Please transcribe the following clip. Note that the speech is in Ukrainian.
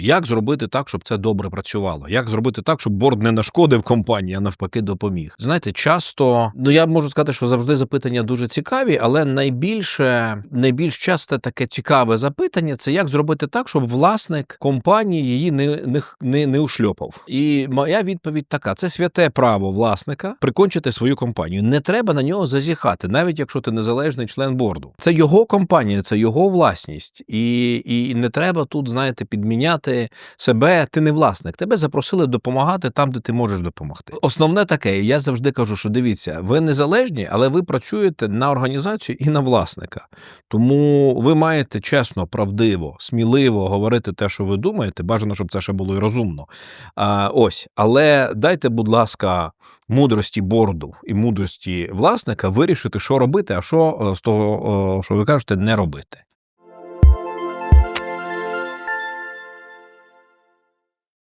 Як зробити так, щоб це добре працювало? Як зробити так, щоб борд не нашкодив компанії, а навпаки допоміг? Знаєте, часто, ну я можу сказати, що завжди запитання дуже цікаві, але найбільше, найбільш часте таке цікаве запитання це як зробити так, щоб власник компанії її не, не, не, не ушльопав. І моя відповідь така: це святе право власника прикончити свою компанію. Не треба на нього зазіхати, навіть якщо ти незалежний член борду. Це його компанія, це його власність, і, і не треба тут, знаєте, підміняти себе. Ти не власник. Тебе запросили допомагати там, де ти можеш допомогти. Основне таке, я завжди кажу, що дивіться, ви незалежні, але ви працюєте на організацію і на власника. Тому ви маєте чесно, правдиво, сміливо говорити те, що ви думаєте. Бажано, щоб це ще було і розумно. А, ось, але дайте, будь ласка, мудрості борду і мудрості власника вирішити, що робити, а що е, з того, е, що ви кажете, не робити.